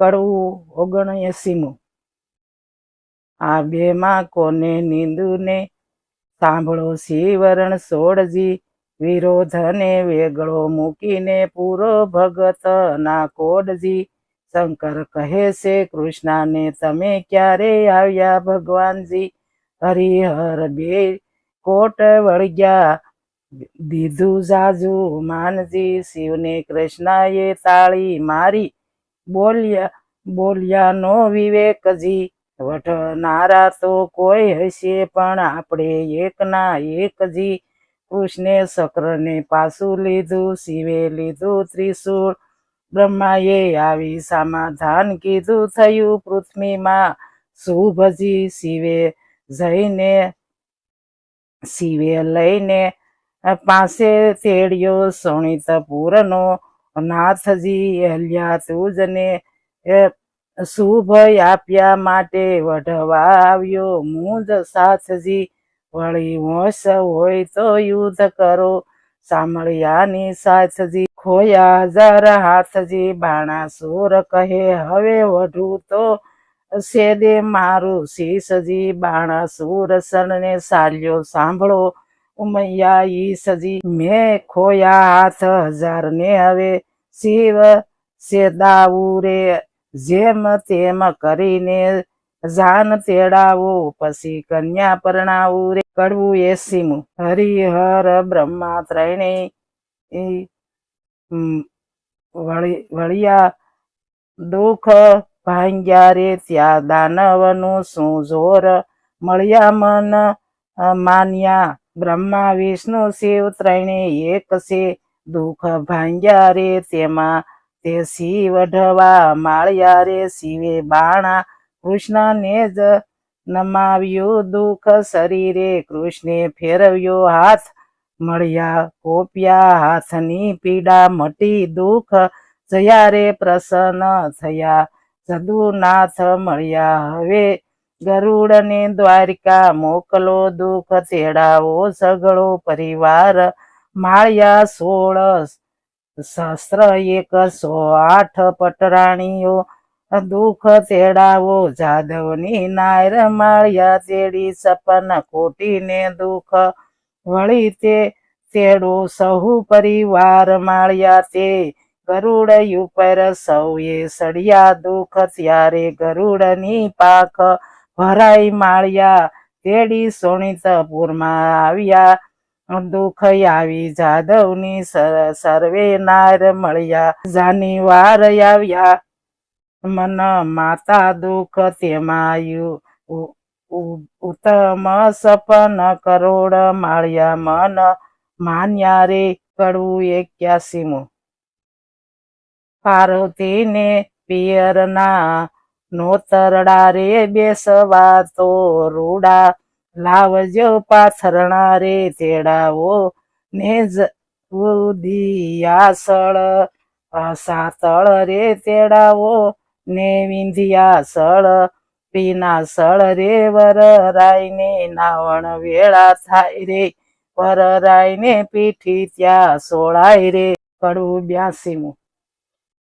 કડવું ઓગણએસીમું. આ બેમાં કોને નિંદુને? સાંભળો શિવરણ સોળજી, વિરોધને વેગળો મૂકીને પૂરો ભગત ના કોડજી. શંકર કહે છે, કૃષ્ણને તમે ક્યારે આવ્યા ભગવાનજી? હરિહર બે કોટ વળગ્યા. દીધું જાજુ માનજી, શિવને કૃષ્ણએ તાળી મારી. બોલ્યા બોલ્યા, નો વિવેકજી વઠનારા તો કોઈ હશે પણ આપણે એકના એકજી. કૃષ્ણે શક્રને પાછું લીધું, શિવે લીધું ત્રિશૂળ. બ્રહ્માએ આવી સમાધાન કીધું, થયું પૃથ્વીમાં શુભજી શિવે જઈને, શિવે લઈને પાસે તેડ્યો શોણિતપુરનો નાથજી હલ્યા તુજને શુભ આપ્યા માટે વઢવા આવ્યો મુજ સાથજી, વળી હોશ હોય તો યુદ્ધ કરો. સાંભળ્યાની સાથજી, ખોયા હજાર હાથજી બાણાસુર કહે, હવે વઢું તો સેદે મારું શીશજી બાણાસુર શરણે સાલ્યો સાંભળો. ઉમૈયા ઈસજી મેં ખોયા હાથ હજાર ને હવે શિવ સેદાવુરે જેમ તેમ કરીને જાન તેડાવો, પછી કન્યા પરણાવું રે કડવું સીમું હરિહર બ્રહ્મા ત્રણેય વળિયા દુઃખ ભાંગ્યા રે ત્યાં દાનવનું શું જોર મળ્યા મન માન્યા. બ્રહ્મા, વિષ્ણુ, શિવ ત્રણે એક છે દુઃખ ભાંગ્યા રે તેમાં તે શિવ ઢવા માળ્યા રે શિવે બાણા કૃષ્ણને જ નમાવ્યું. દુઃખ શરીરે કૃષ્ણે ફેરવ્યો હાથ, મળ્યા કોપ્યા હાથની પીડા મટી. દુઃખ જયા રે પ્રસન્ન થયા, સદુનાથ મળ્યા. હવે ગરુડને દ્વારિકા મોકલો. દુઃખ તેડાવો સગળો પરિવાર માળ્યા સોળ શસ્ત્ર એક સો આઠ, પટરાણીઓ દુઃખ તેડાવો જાદવની નાયર માળ્યા તેડી, સપન કોટીને દુઃખ વળી તે તેડો સહુ પરિવાર માળિયા તે. ગરુડ ઉપર સૌએ સળિયા દુઃખ, ત્યારે ગરુડની પાખ ભરાઈ માળ્યા તેડી સોણિતપુરમાં આવ્યા. દુઃખ આવી જાદવની સર્વે નાર મળ્યા જાનીવાર આવ્યા. મન માતા દુઃખ તેમાં યુ- ઉ- ઉ- ઉત્તમ સપન કરોડ માળ્યા. મન માન્યા રે કડવું એક્યાસીમું. પાર્વતીને પિયરના નોતરડા રે બેસવા તો રૂડા લાવજો પાથરણા રે તેડાવો ને ઉદિયાસળ. સાતળ રે તેડાવો ને વિંધ્યાસળ. પીનાસળ રે વરરાયને નાવણ વેળા થાય રે, વરરાયને પીઠી ત્યાં સોળાય રે. કડવું બ્યાસીમું.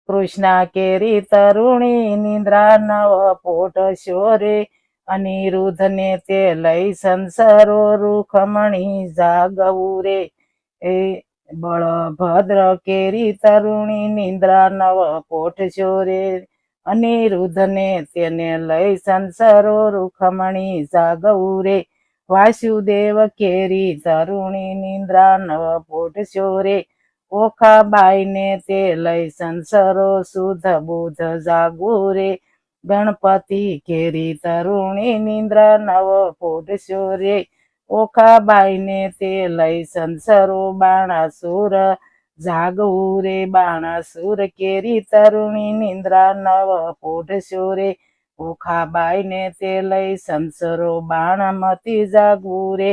કૃષ્ણા કેરી તરુણી, નિંદ્રા નવ પોટ શોરે અનિરુદ્ધ ને તે લઈ સંસારો રૂખમણી જાગવું રે. એ બળભદ્ર કેરી તરુણી નિંદ્રા નવ પોટ ચોરે અનિરુદ્ધ ને તેને લઈ સંસરો રૂખમણી જાગવું રે. વાસુદેવ કેરી તરુણી નિંદ્રા નવ પોટ ચોરે ઓખા બાઈને તે લઈ સંસરો શુદ્ધ બુધ જાગવું રે. ગણપતિ કેરી તરુણી નિંદ્રા નવ પોઢશો રે ઓખા બાઈને તે લઈ સંસરો બાણાસુર જાગવું રે બાણાસુર કેરી તરુણી નિંદ્રા નવ પોઢશો રે ઓખા બાઈને તે લઈ સંસરો બાણમતી જાગવું રે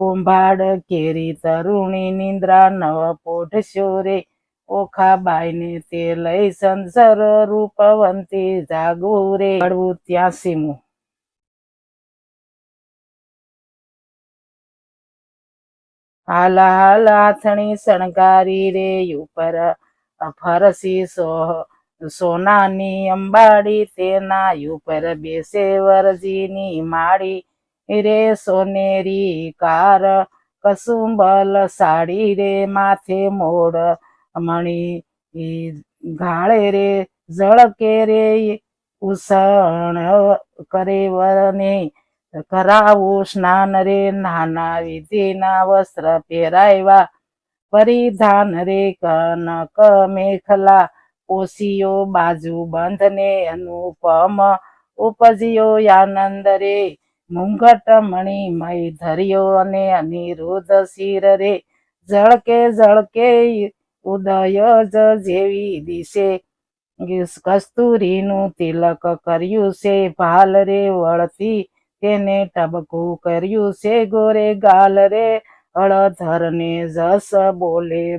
કુંભાડ કેરી તરુણી નિંદ્રા નવ પોઢશો રે ઓખા બાઈને તે લઈ સંસર રૂપવંતી જાગવું રે. ત્યાસીમું હાલા હાલા હાથણી શણગારી રે ઉપર ફરસી સો સોનાની અંબાડી તેના ઉપર બેસે વરજીની માળી રે સોનેરી કાર કસુંબલ સાડી રે માથે મોડ મણી ગાળે રે, ઝળકે રે ઉસણ કરે વરને. કરાવું સ્નાન રે, નાના વિધિના વસ્ત્ર પહેરાવ્યા પરિધાન રે, કનક મેખલા પોષિયો બાજુ બંધને અનુપમ ઉપજ્યો આનંદ રે. મુંગટ મણિમય ધર્યો અને અનિરુદ્ધ શિર રે. ઝળકે ઝળકે ઉદય જ જેવી દિશે. કસ્તુરીનું તિલક કર્યું છે, ભાલ રે વળતી તેને ટબકું કર્યું છે, ગોરે ગાલ રે હળધર ને જસ બોલે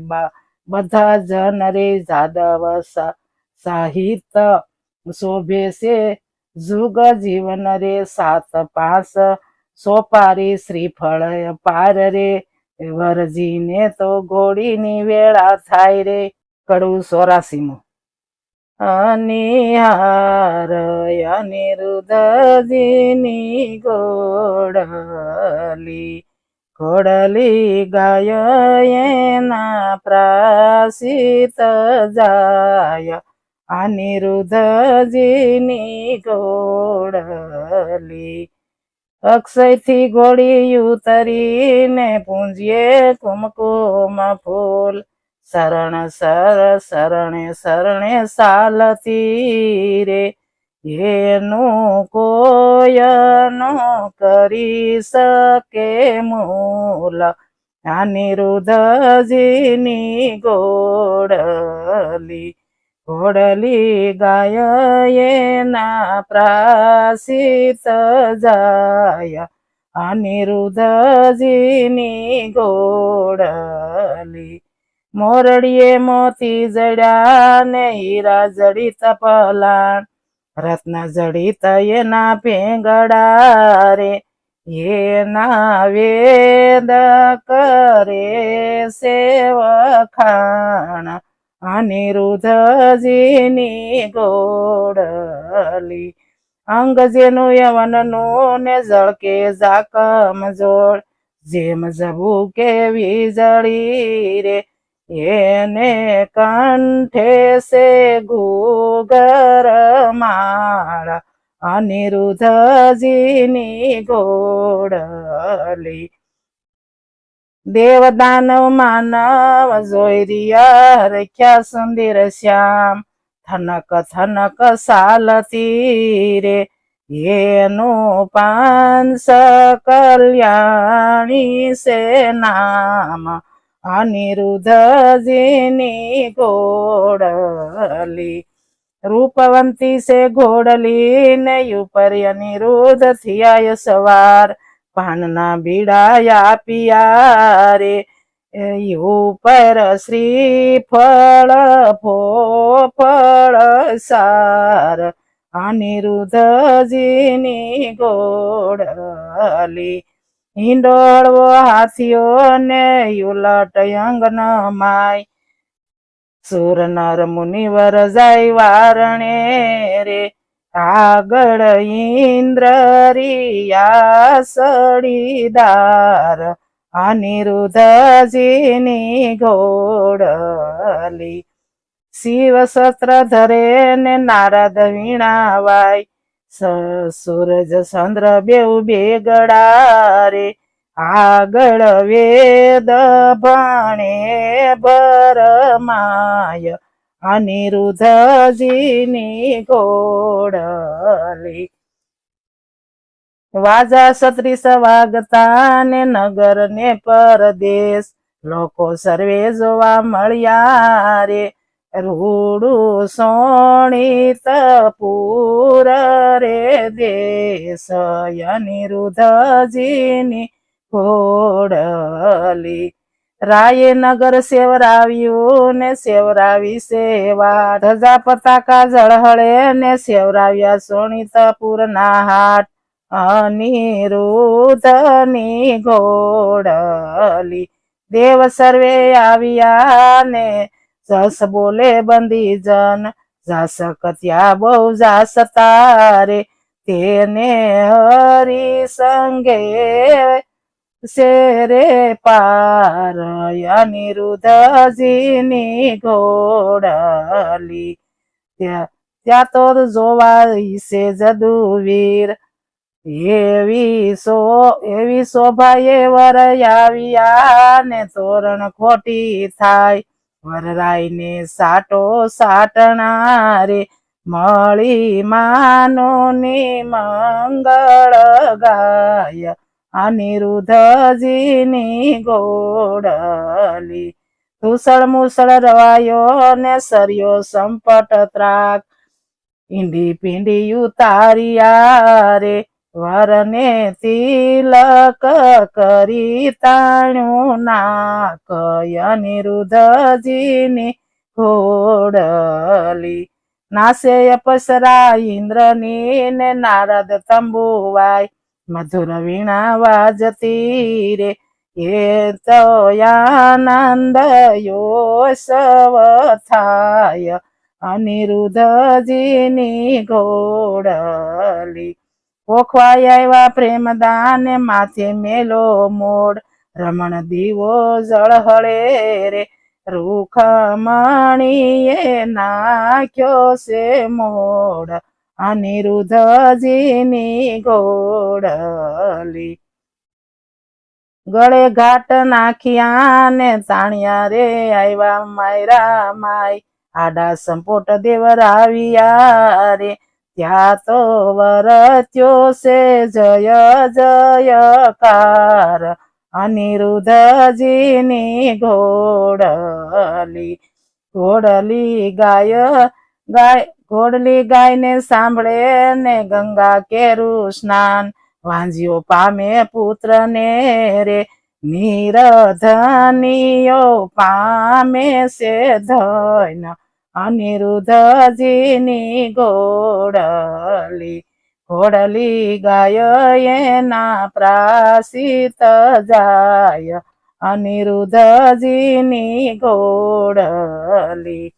બધા જન રે જાદવ સા- સાહિત્ય શોભે છે. જુગ જીવન રે સાત પાંચ સોપારી શ્રીફળ પાર રે વરજીને તો ઘોડીની વેળા થાય રે કડવું સોરાસીમું. અનિહાર અનિરુદ્ધજીની ગોડલી ઘોડલી ગાય એના પ્રાસિત જાય. અનિરુદ્ધજીની ગોડલી અક્ષયથી ઘોડી ઉતરીને પૂંજીએ કુમકુમ ફૂલ. શરણ સર શરણે શરણે સાલતી રે. એનું કોયનો કરી શકે મૂલ. અનિરુદ્ધજીની ગોડલી. ઘોડલી ગાય એના પ્રાસિત જાય. અનિરુદ્ધજીની ગોડલી મોરડીએ મોતી જડ્યા ને હીરા જડિત પલાણ રત્ન જડિત એના પેંગડા રે એના વેદ કરે સેવખાણ. અનિરુદ્ધજીની ગોડલી અંગ જેનું યવનનું ને જળકે જાકમ જોડ જેમ જબુ કે વીજળી રે, એને કંઠે સે ગુગર માળા અનિરુદ્ધજીની ગોડલી દેવ દાનવ માનવ જોઈ રખ્યા સુંદર શ્યામ. થનક થનક સાલતી રે એનું પાંચ કલ્યાણી સે નામ. અનિરુદ્ધજીની ગોડલી. રૂપવંતી સે ઘોડલી ને ઉપર અનિરુદ્ધ થયા સવાર. પાનના બીડાયા પિયા રે એ ઉપર ફો ફળ સાર અનિરુદ્ધજીની ગોડલી હિંડોળવો હાથીઓ ને યુલટ અંગન માય. સુર નર મુનિવર જાય વારણે રે આગળ ઇન્દ્રિયા સડીદાર અનિરુદ્ધજીની ઘોડલી શિવ શસ્ત્ર ધરે ને નારદ વીણાવાય સૂરજ ચંદ્ર બેઉ બેગડા રે આગળ વેદ ભણે ભરમાય અનિરુદ્ધજીની ગોડલી વાજા સત્રી વાગતા ને નગર ને પરદેશ. લોકો સર્વે જોવા મળ્યા રે. રૂડું સોણિત પૂર રે દેશ. અનિરુદ્ધજીની ઘોડલી રાયે નગર સેવરાવ્યું ને સેવરાવી સેવા ધજા પતાકા ઝળહળે ને સેવરાવ્યા સોણિતપુર ના હાટ. અનિરુદ્ધની ઘોડલી દેવ સર્વે આવ્યા ને જસ બોલે બંદી જન જાસ કત્યા બહુ જાસ તારે. તેને હરી સંગે શેરે પાર અનિરુદ્ધજીની ઘોડલી. ત્યાં ત્યાં તો જોવા છે જદુવીર. એવી સો એવી શોભાએ વર ને તોરણ ખોટી થાય. વરરાઈને સાટો સાટણા રે મળી માનો ની મંગળ ગાય. અનિરુદ્ધજીની ગોડલી. ધૂસળ મુસળ રવાયો ને સરિયો સંપટ ત્રાક. ઈંડી પીંડી ઉતારિયા રે વરને તિલક કરી તાણ્યું નાક. અનિરુદ્ધજીની ઘોડલી નાશે અપસરા ઇન્દ્રની ને નારદ તંબુવાય. મધુર વીણા વાજતી રે એ તો આનંદ યોસવ થાય. અનિરુદ્ધજીની ઘોડલી પોખવાય આવ્યા પ્રેમદાન માથે મેલો મોડ. રમણ દીવો જળહળે રે, રૂખમણીએ નાખ્યો છે મોડ. અનિરુદ્ધજીની ગોડલી ગળે ઘાટ નાખ્યા ને તાણ્યા રે, આવ્યા માયરા માય. આડા સંપોટ દેવર આવ્યા રે. ત્યાં તો વરત્યો છે જય જયકાર. અનિરુદ્ધજીની ઘોડલી ઘોડલી ગાય ગાય ઘોડલી ગાયને સાંભળે ને ગંગા કેરું સ્નાન. વાંજીઓ પામે પુત્ર ને રે નિરધનીઓ પામે છે ધન. અનિરુદ્ધજીની ઘોડલી ઘોડલી ગાય એના પ્રાસિત જાય. અનિરુદ્ધજીની ઘોડલી